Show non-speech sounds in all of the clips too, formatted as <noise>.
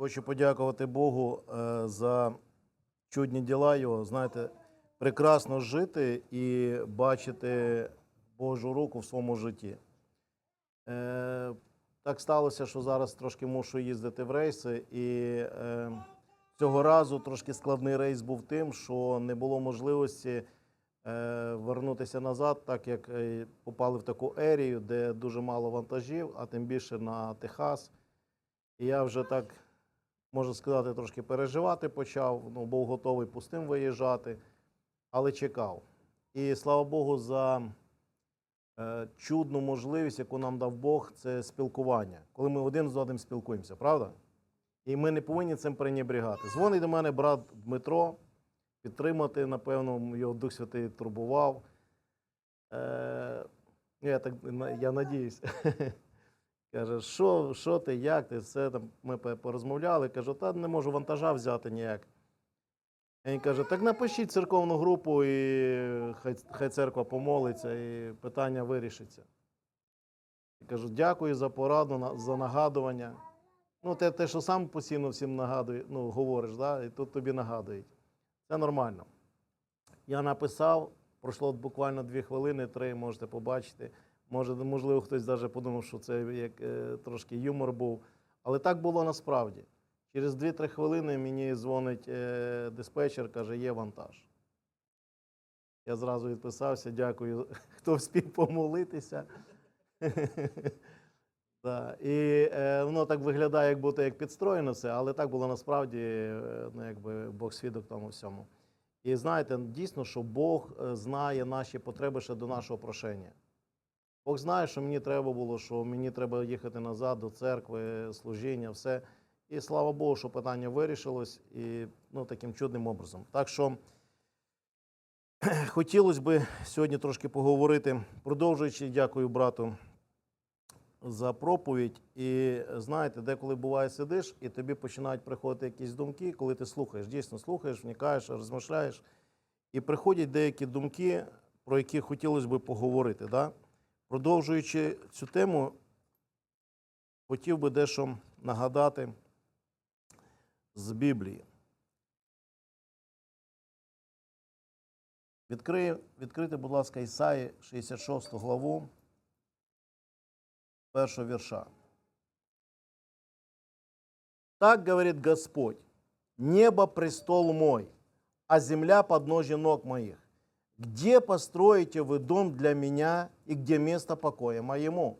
Хочу подякувати Богу е, за чудні діла Його. Знаєте, прекрасно жити і бачити Божу руку в своєму житті. Е, Так сталося, що зараз трошки мушу їздити в рейси, і е, цього разу трошки складний рейс був тим, що не було можливості вернутися назад, так як попали в таку ерію, де дуже мало вантажів, а тим більше на Техас. І я вже так, можна сказати, трошки переживати почав, ну, був готовий пустим виїжджати, але чекав. І слава Богу, за е, чудну можливість, яку нам дав Бог, це спілкування. Коли ми один з одним спілкуємося, правда? І ми не повинні цим пренебрігати. Дзвонить до мене брат Дмитро, підтримати, напевно, його Дух Святий турбував. Е, я так я надіюсь. <laughs> Каже, що, що ти, як ти? Все там ми порозмовляли. Кажу, та не можу вантажа взяти ніяк. Він каже, так напишіть церковну групу, і хай, хай церква помолиться, і питання вирішиться. Я кажу, дякую за пораду, за нагадування. Ну, те, те, що сам постійно всім нагадує, ну, говориш, да? і тут тобі нагадують. Це нормально. Я написав, пройшло буквально дві хвилини, три, можете побачити. Може, можливо, хтось навіть подумав, що це як е, трошки юмор був. Але так було насправді. Через 2-3 хвилини мені дзвонить е, диспетчер, каже, є вантаж. Я зразу відписався, дякую, <laughs> хто вспів помолитися. <laughs> І е, воно так виглядає, як будто як підстроєно все, але так було насправді, ну, якби Бог свідок тому всьому. І знаєте, дійсно, що Бог знає наші потреби ще до нашого прошення. Бог знає, що мені треба було, що мені треба їхати назад до церкви, служіння, все. І слава Богу, що питання вирішилось і ну, таким чудним образом. Так що хотілося б сьогодні трошки поговорити, продовжуючи, дякую брату за проповідь. І знаєте, деколи буває сидиш, і тобі починають приходити якісь думки, коли ти слухаєш, дійсно слухаєш, вникаєш, розмишляєш. І приходять деякі думки, про які хотілося б поговорити. Да? Продовжуючи цю тему, хотів би дещо нагадати з Біблії. Відкрий, відкрити, будь ласка, Ісаї 66 главу першого вірша. Так говорит Господь, небо престол мой, а земля подножье ног моих. Где построите вы дом для меня і где место покоя моєму?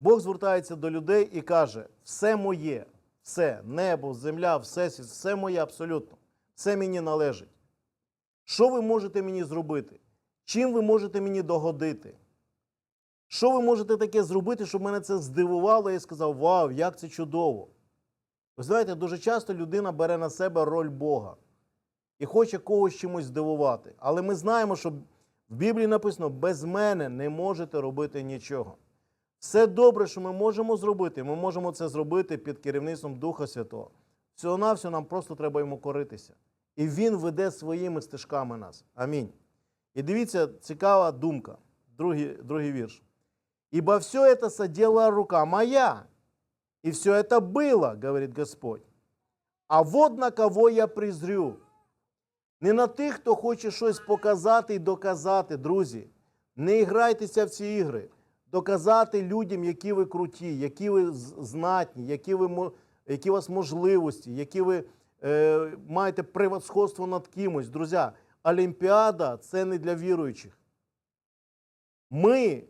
Бог звертається до людей і каже: все моє, все, небо, земля, все, все моє абсолютно, все мені належить. Що ви можете мені зробити? Чим ви можете мені догодити? Що ви можете таке зробити, щоб мене це здивувало і сказав, вау, як це чудово. Ви знаєте, дуже часто людина бере на себе роль Бога і хоче когось чимось здивувати. Але ми знаємо, що в Біблії написано, без мене не можете робити нічого. Все добре, що ми можемо зробити, ми можемо це зробити під керівництвом Духа Святого. Всього навсього нам просто треба йому коритися. І він веде своїми стежками нас. Амінь. І дивіться, цікава думка, другий, другий вірш. Ибо все это содела рука моя, и все это было, говорит Господь. А вот на кого я призрю. Не на тих, хто хоче щось показати і доказати, друзі. Не грайтеся в ці ігри. Доказати людям, які ви круті, які ви знатні, які, ви, які у вас можливості, які ви е, маєте превосходство над кимось. Друзі, Олімпіада це не для віруючих. Ми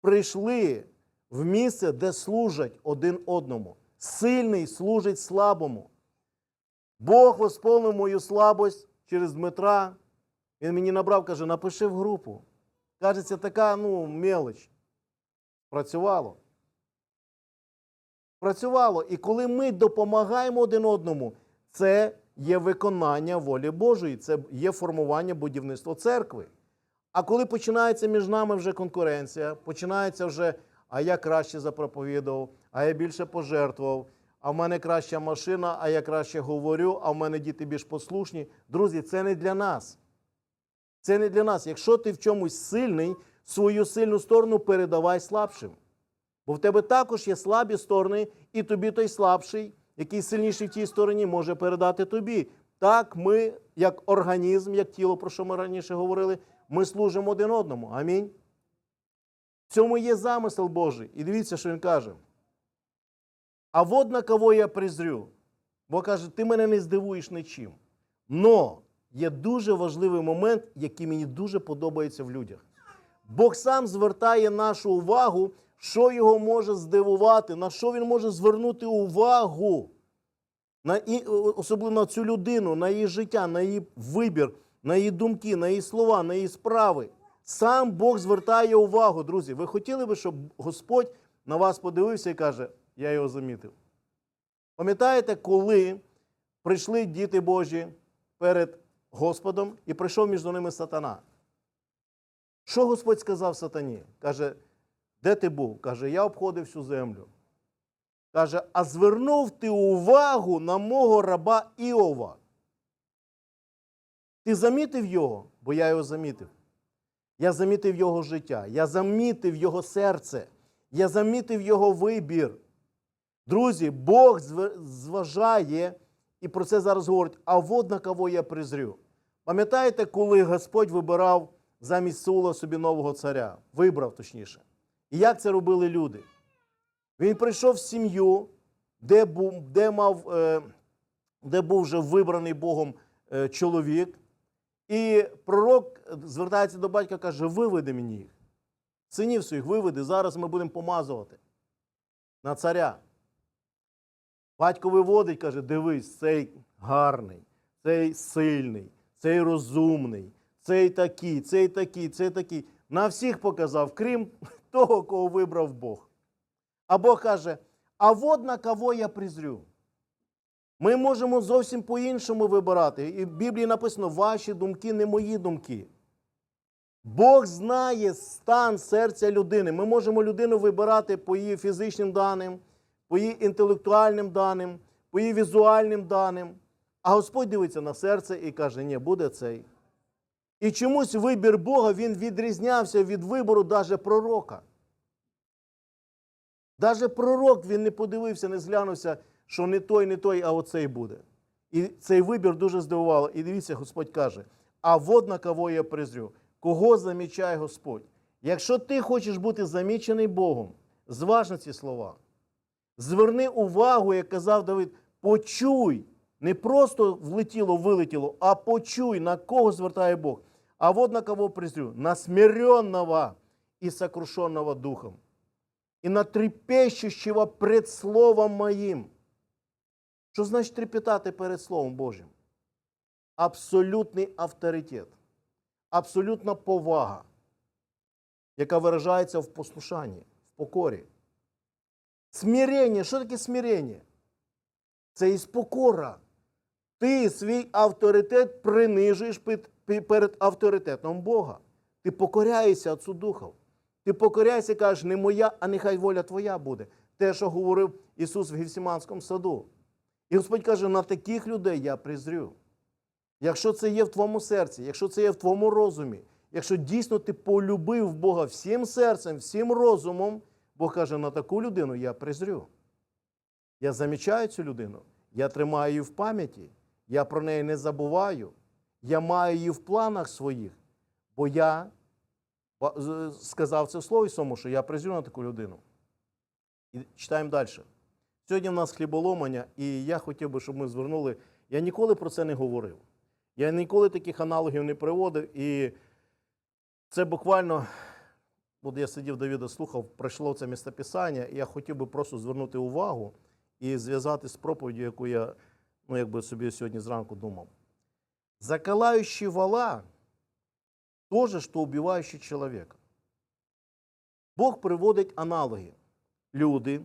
прийшли в місце, де служать один одному. Сильний служить слабому. Бог восполнив мою слабость через Дмитра. Він мені набрав, каже, напиши в групу. Кажеться, така ну, мелоч. Працювало. Працювало. І коли ми допомагаємо один одному, це є виконання волі Божої, це є формування будівництва церкви. А коли починається між нами вже конкуренція, починається вже, а я краще запроповідував, а я більше пожертвував, а в мене краща машина, а я краще говорю, а в мене діти більш послушні. Друзі, це не для нас. Це не для нас. Якщо ти в чомусь сильний, свою сильну сторону передавай слабшим. Бо в тебе також є слабі сторони, і тобі той слабший який сильніший в тій стороні, може передати тобі. Так, ми, як організм, як тіло, про що ми раніше говорили, ми служимо один одному. Амінь. В цьому є замисел Божий. І дивіться, що він каже. А вот на кого я презрю. Бо каже, ти мене не здивуєш нічим. Но є дуже важливий момент, який мені дуже подобається в людях. Бог сам звертає нашу увагу, що його може здивувати, на що він може звернути увагу. На, особливо на цю людину, на її життя, на її вибір, на її думки, на її слова, на її справи. Сам Бог звертає увагу, друзі. Ви хотіли би, щоб Господь на вас подивився і каже, я його замітив. Пам'ятаєте, коли прийшли діти Божі перед Господом і прийшов між ними сатана? Що Господь сказав сатані? Каже, де ти був? Каже, я обходив всю землю. Каже, а звернув ти увагу на мого раба Іова. Ти замітив його, бо я його замітив. Я замітив його життя, я замітив його серце, я замітив його вибір. Друзі, Бог зважає, і про це зараз говорить, а вот на кого я призрю. Пам'ятаєте, коли Господь вибирав замість Саула собі нового царя? Вибрав точніше. І як це робили люди? Він прийшов в сім'ю, де був, де мав, е, де був вже вибраний Богом е, чоловік. І пророк звертається до батька каже: виведи мені їх. Синів своїх виведи, зараз ми будемо помазувати на царя. Батько виводить, каже: дивись, цей гарний, цей сильний, цей розумний, цей такий, цей такий, цей такий. На всіх показав, крім <laughs> того, кого вибрав Бог. А Бог каже: а вот на кого я призрю. Ми можемо зовсім по-іншому вибирати. І в Біблії написано: ваші думки не мої думки. Бог знає стан серця людини. Ми можемо людину вибирати по її фізичним даним, по її інтелектуальним даним, по її візуальним даним. А Господь дивиться на серце і каже: ні, буде цей. І чомусь вибір Бога він відрізнявся від вибору даже пророка. Даже пророк він не подивився, не зглянувся, що не той, не той, а оцей буде. І цей вибір дуже здивувало. І дивіться, Господь каже: а вот на кого я призрю, кого замічає Господь. Якщо ти хочеш бути замічений Богом, зваж ці слова. Зверни увагу, як казав Давид, почуй. Не просто влетіло, вилетіло, а почуй, на кого звертає Бог. А вот на кого призрю, на смиренного и сокрушенного духом, и на трепещущего пред Словом моїм. Що значить трепетати перед Словом Божим? Абсолютний авторитет, абсолютна повага, яка виражається в послушанні, в покорі. Смирення. Що таке смирення? Це і покора. Ти свій авторитет принижуєш перед авторитетом Бога. Ти покоряєшся Отцу Духов. Ти покоряєшся і кажеш, не моя, а нехай воля твоя буде. Те, що говорив Ісус в Гефсиманському саду. І Господь каже, на таких людей я призрю. Якщо це є в твоєму серці, якщо це є в твоєму розумі, якщо дійсно ти полюбив Бога всім серцем, всім розумом, Бог каже, на таку людину я призрю. Я замічаю цю людину, я тримаю її в пам'яті, я про неї не забуваю, я маю її в планах своїх, бо я сказав це в слові своєму, що я призрю на таку людину. І читаємо далі. Сьогодні в нас хліболомання, і я хотів би, щоб ми звернули. Я ніколи про це не говорив. Я ніколи таких аналогів не приводив. І це буквально, от я сидів Давіда слухав, пройшло це містописання, і я хотів би просто звернути увагу і зв'язати з проповіддю, яку я ну, якби собі сьогодні зранку думав. Заколающий вала то же, что убивающий чоловіка. Бог приводить аналоги. Люди,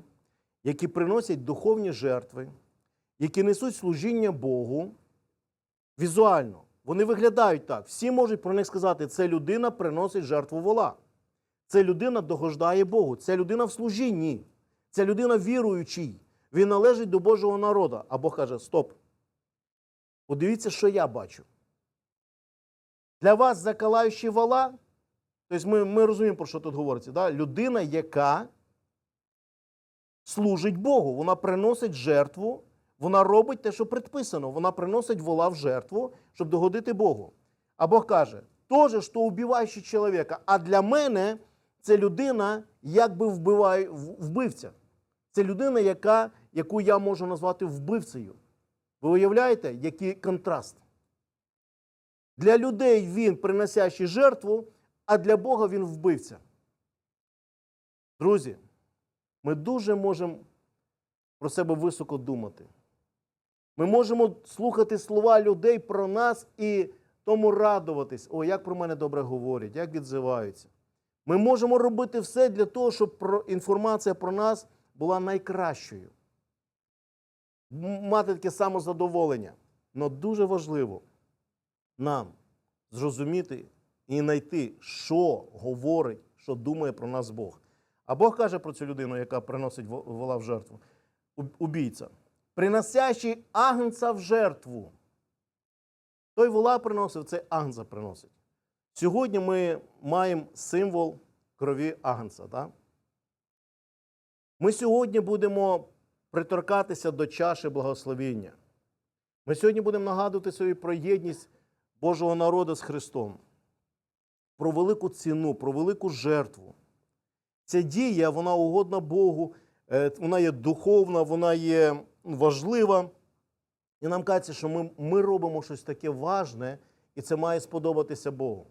які приносять духовні жертви, які несуть служіння Богу візуально. Вони виглядають так. Всі можуть про них сказати, це людина приносить жертву вола. Це людина догождає Богу. Це людина в служінні. Це людина віруючий. Він належить до Божого народу. А Бог каже: Стоп. Подивіться, що я бачу. Для вас закалаючий вала, тобто ми, ми розуміємо, про що тут говориться. Да? Людина, яка служить Богу, вона приносить жертву Вона робить те, що предписано. Вона приносить вола в жертву, щоб догодити Богу. А Бог каже: «Тоже, що убиваючи чоловіка, а для мене це людина, якби вбиває, вбивця. Це людина, яка, яку я можу назвати вбивцею. Ви уявляєте, який контраст? Для людей він приносящий жертву, а для Бога він вбивця. Друзі, ми дуже можемо про себе високо думати. Ми можемо слухати слова людей про нас і тому радуватись. О, як про мене добре говорять, як відзиваються. Ми можемо робити все для того, щоб інформація про нас була найкращою. Мати таке самозадоволення. Але дуже важливо нам зрозуміти і знайти, що говорить, що думає про нас Бог. А Бог каже про цю людину, яка приносить вола в жертву, убійця, приносящий агнця в жертву. Той вола приносив, це агнця приносить. Сьогодні ми маємо символ крові агнця. Так? Ми сьогодні будемо приторкатися до чаші благословіння. Ми сьогодні будемо нагадувати собі про єдність Божого народу з Христом, про велику ціну, про велику жертву. Ця дія, вона угодна Богу, е, вона є духовна, вона є важлива. І нам кажеться, що ми, ми робимо щось таке важне, і це має сподобатися Богу.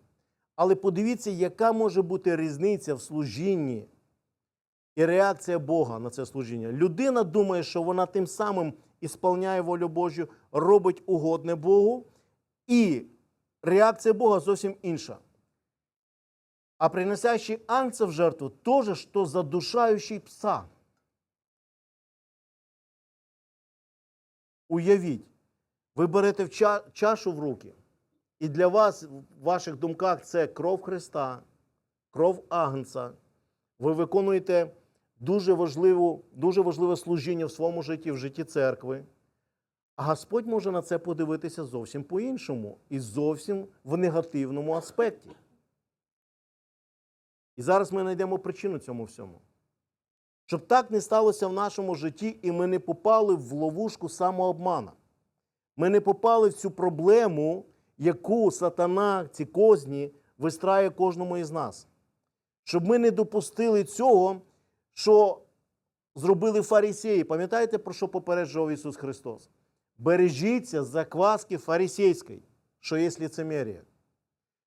Але подивіться, яка може бути різниця в служінні і реакція Бога на це служіння. Людина думає, що вона тим самим ісполняє волю Божу, робить угодне Богу, і реакція Бога зовсім інша. А приносящий ангца в жертву тоже, что задушающий пса. Уявіть, ви берете чашу в руки, і для вас в ваших думках це кров Христа, кров Агнца. Ви виконуєте дуже, важливу, дуже важливе служіння в своєму житті, в житті церкви. А Господь може на це подивитися зовсім по-іншому і зовсім в негативному аспекті. І зараз ми знайдемо причину цьому всьому. Щоб так не сталося в нашому житті, і ми не попали в ловушку самообмана. Ми не попали в цю проблему, яку сатана, ці козні, вистрає кожному із нас. Щоб ми не допустили цього, що зробили фарисеї. Пам'ятаєте, про що попереджував Ісус Христос? Бережіться закваски фарисейської, що є ліцемерія.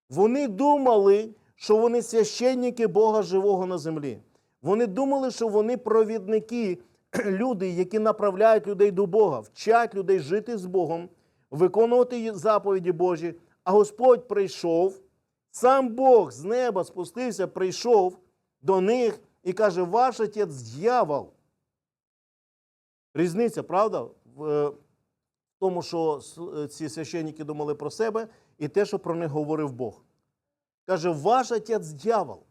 Вони думали, що вони священники Бога живого на землі. Вони думали, що вони провідники, <clears throat> люди, які направляють людей до Бога, вчать людей жити з Богом, виконувати заповіді Божі. А Господь прийшов, сам Бог з неба спустився, прийшов до них і каже: Ваш отець дьявол. Різниця, правда? В е, тому, що е, ці священники думали про себе, і те, що про них говорив Бог. Каже, ваш отець дьявол.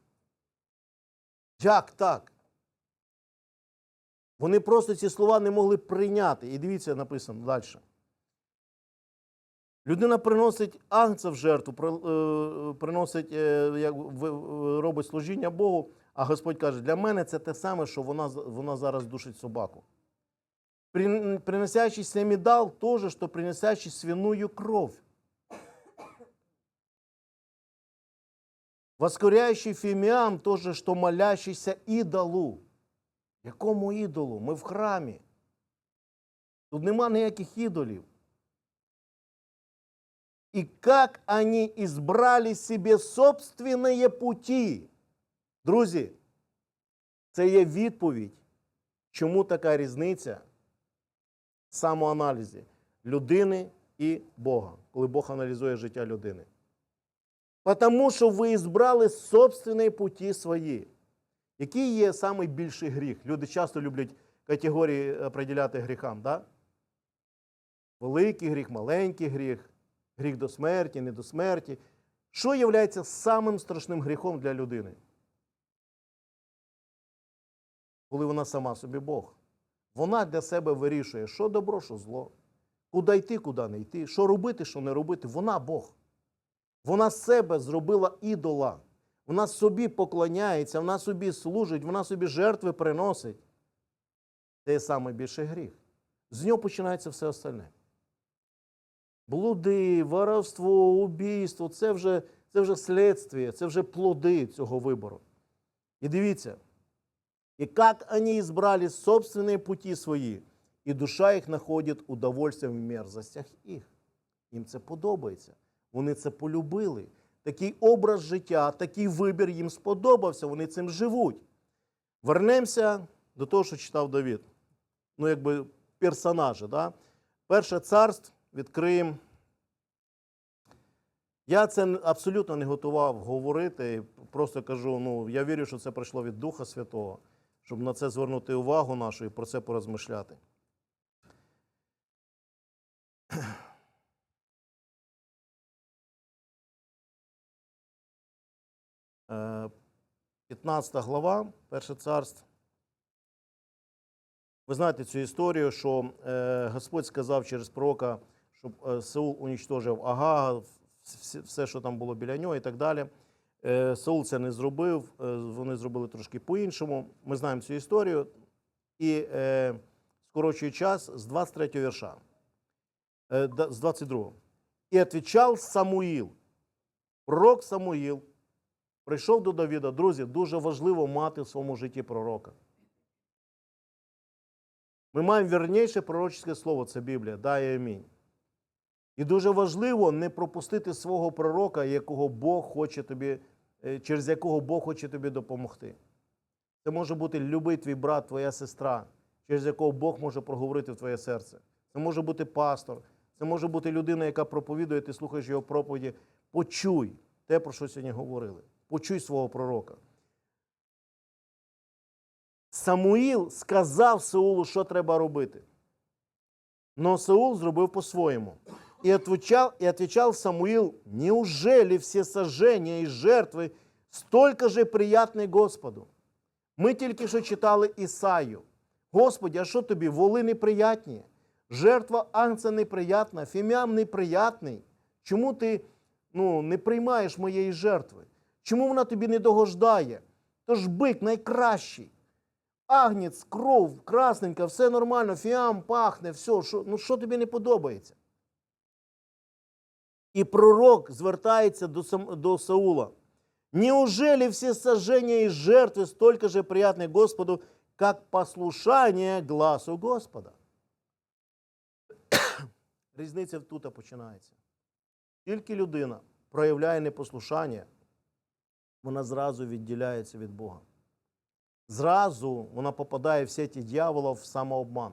Як так? Вони просто ці слова не могли прийняти. І дивіться, написано далі. Людина приносить агнця в жертву, е, приносить, е, як робить служіння Богу, а Господь каже, для мене це те саме, що вона, вона зараз душить собаку. Прин- Приносящий то же, что приносящий свиную кровь. Воскуряющий фіміам – то же, що молящийся ідолу. Якому ідолу? Ми в храмі. Тут нема ніяких ідолів. И как они избрали себе собственные пути. Друзі, це є відповідь, чому така різниця в самоаналізі людини і Бога, коли Бог аналізує життя людини. Тому що ви збрали собственні путі свої. Який є найбільший гріх? Люди часто люблять категорії определяти гріхам. Да? Великий гріх, маленький гріх, гріх до смерті, не до смерті. Що є самим страшним гріхом для людини? Коли вона сама собі Бог. Вона для себе вирішує, що добро, що зло, куди йти, куди не йти, що робити, що не робити. Вона Бог. Вона себе зробила ідола. Вона собі поклоняється, вона собі служить, вона собі жертви приносить. Це найбільший гріх. з нього починається все остальне. Блуди, воровство, убійство це вже, це вже слідство, це вже плоди цього вибору. І дивіться, и как они избрали собственные пути свої, і душа їх знаходить удовольствие в мерзостях їх. Їм це подобається. Вони це полюбили. Такий образ життя, такий вибір їм сподобався, вони цим живуть. Вернемося до того, що читав Давід. Ну, якби персонажі. Да? Перше царство відкриємо. Я це абсолютно не готував говорити. Просто кажу: ну, я вірю, що це прийшло від Духа Святого, щоб на це звернути увагу нашу і про це порозмишляти. Е, 15 глава, перше царство. Ви знаєте цю історію, що е, Господь сказав через пророка, щоб е, Саул унічтожив Агага, все, що там було біля нього і так далі. Е, Саул це не зробив, е, вони зробили трошки по-іншому. Ми знаємо цю історію. І е, скорочую час з 23 вірша, е, з 22. І відповідав Самуїл, пророк Самуїл, прийшов до Давіда. Друзі, дуже важливо мати в своєму житті пророка. Ми маємо вірніше пророчеське слово, це Біблія, да і амінь. І дуже важливо не пропустити свого пророка, якого Бог хоче тобі, е, через якого Бог хоче тобі допомогти. Це може бути любий твій брат, твоя сестра, через якого Бог може проговорити в твоє серце. Це може бути пастор, це може бути людина, яка проповідує, ти слухаєш його проповіді. Почуй те, про що сьогодні говорили. Почуй свого пророка. Самуїл сказав Саулу, що треба робити. Но Саул зробив по-своєму. И отвечал, и отвечал Самуил, неужели все сожжения и жертвы столько же приятны Господу? Ми тільки що читали Ісаю. Господи, а що тобі, воли неприятні? Жертва агнця неприятна, фім'ям неприятний. Чому ти ну, не приймаєш моєї жертви? Чому вона тобі не догождає? Тож бик найкращий. Агнець, кров, красненька, все нормально, фіам пахне, все. Що, ну що тобі не подобається? І пророк звертається до, до Саула. Неужели все сожжения и жертвы столько же приятны Господу, как послушание гласу Господа? <coughs> Різниця тут починається. Тільки людина проявляє непослушання, вона зразу відділяється від Бога. Зразу вона попадає в сеті дьявола в самообман.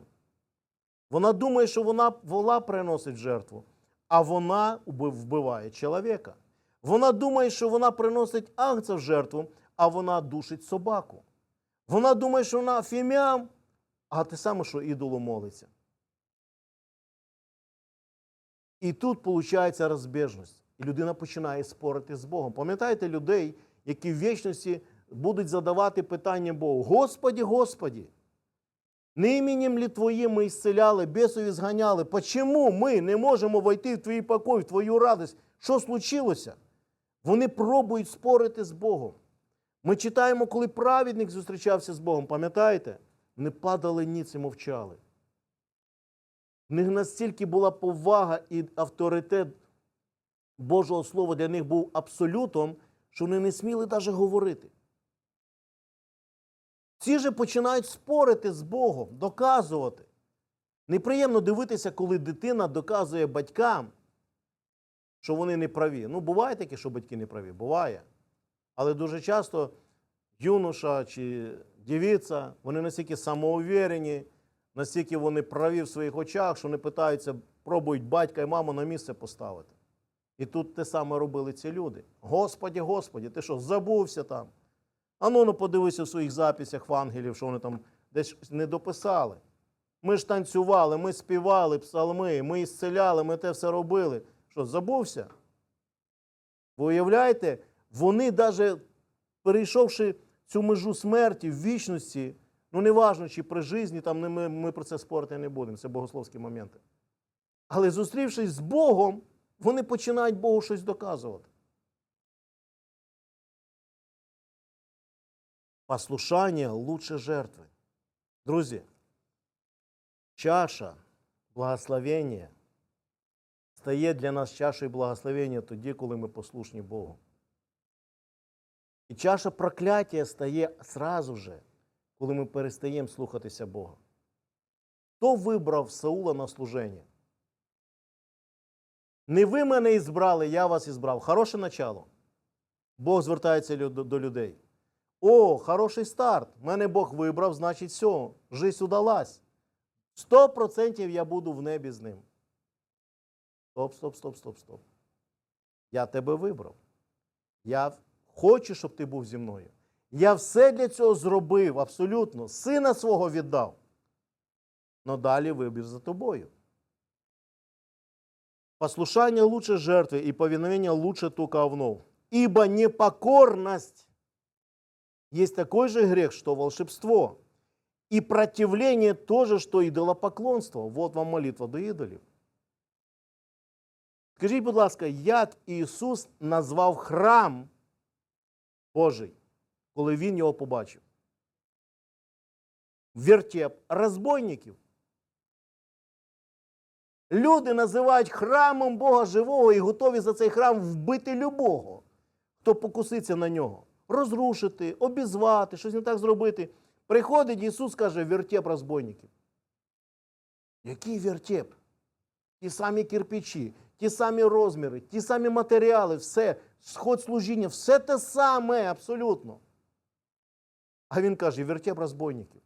Вона думає, що вона вола приносить жертву, а вона вбиває чоловіка. Вона думає, що вона приносить агнця в жертву, а вона душить собаку. Вона думає, що вона фіміам, а те саме, що ідолу молиться. І тут виходить розбіжність. І людина починає спорити з Богом. Пам'ятаєте людей, які в вічності будуть задавати питання Богу: Господі, Господі, не іменем ли Твоїм ми ісцеляли, бісові зганяли. Почому ми не можемо войти в твій покой, в твою радість? Що случилося? Вони пробують спорити з Богом. Ми читаємо, коли праведник зустрічався з Богом, пам'ятаєте? Не падали ніц і мовчали. В них настільки була повага і авторитет Божого Слова для них був абсолютом, що вони не сміли навіть говорити. Ці же починають спорити з Богом, доказувати. Неприємно дивитися, коли дитина доказує батькам, що вони не праві. Ну, буває таке, що батьки не праві, буває. Але дуже часто юноша чи дівиця, вони настільки самоуверені, настільки вони праві в своїх очах, що вони питаються, пробують батька і маму на місце поставити. І тут те саме робили ці люди. Господі, Господі, ти що, забувся там? А ну, ну подивися в своїх записях в ангелів, що вони там десь не дописали. Ми ж танцювали, ми співали псалми, ми ісцеляли, ми те все робили. Що, забувся? Ви уявляєте, вони навіть перейшовши цю межу смерті в вічності, ну неважно, чи при житті, там ми, ми про це спорити не будемо, це богословські моменти. Але зустрівшись з Богом, вони починають Богу щось доказувати. Послушання лучше жертви. Друзі, чаша благословення стає для нас чашею благословення тоді, коли ми послушні Богу. І чаша прокляття стає сразу же, коли ми перестаємо слухатися Бога. Хто вибрав Саула на служення? Не ви мене ізбрали, я вас ізбрав. Хороше начало. Бог звертається до людей. О, хороший старт. Мене Бог вибрав, значить, все, жизнь удалась. Сто процентів я буду в небі з ним. Стоп, стоп, стоп, стоп, стоп. Я тебе вибрав. Я хочу, щоб ти був зі мною. Я все для цього зробив, абсолютно. Сина свого віддав. Но далі вибір за тобою. Послушание лучше жертвы, и повиновение лучше тука овнов. Ибо непокорность есть такой же грех, что волшебство. И противление то же, что идолопоклонство. Вот вам молитва до ідолів. Скажіть, будь ласка, як Ісус назвав храм Божий, коли Він його побачив? Вертеп розбойників. Люди називають храмом Бога живого і готові за цей храм вбити любого, хто покуситься на нього, розрушити, обізвати, щось не так зробити. Приходить Ісус каже, вертеп розбойників. Який вертеп? Ті самі кирпичі, ті самі розміри, ті самі матеріали, все, сход служіння, все те саме абсолютно. А він каже, вертеп розбойників.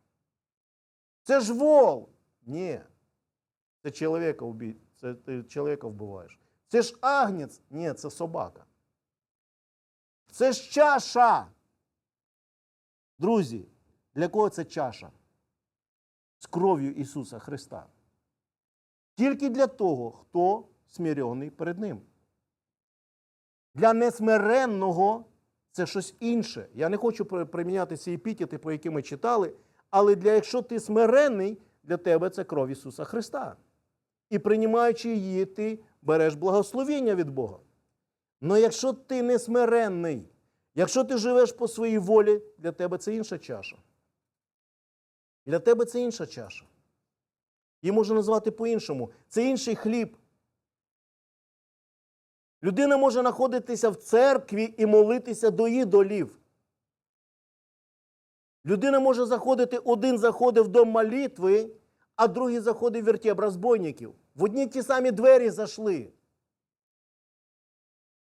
Це ж вол. Ні. Це чоловіка вбі... це ти чоловіка вбиваєш. Це ж агнець. Ні, це собака. Це ж чаша. Друзі, для кого це чаша? З кров'ю Ісуса Христа. Тільки для того, хто смирений перед Ним. Для несмиренного це щось інше. Я не хочу приміняти ці епітети, про які ми читали, але для якщо ти смиренний, для тебе це кров Ісуса Христа. І приймаючи її, ти береш благословіння від Бога. Але якщо ти не смиренний, якщо ти живеш по своїй волі, для тебе це інша чаша. Для тебе це інша чаша. Її можна назвати по-іншому. Це інший хліб. Людина може знаходитися в церкві і молитися до ідолів. Людина може заходити, один заходив до молитви, а другий заходив в вертеп розбойників. В одні ті самі двері зайшли.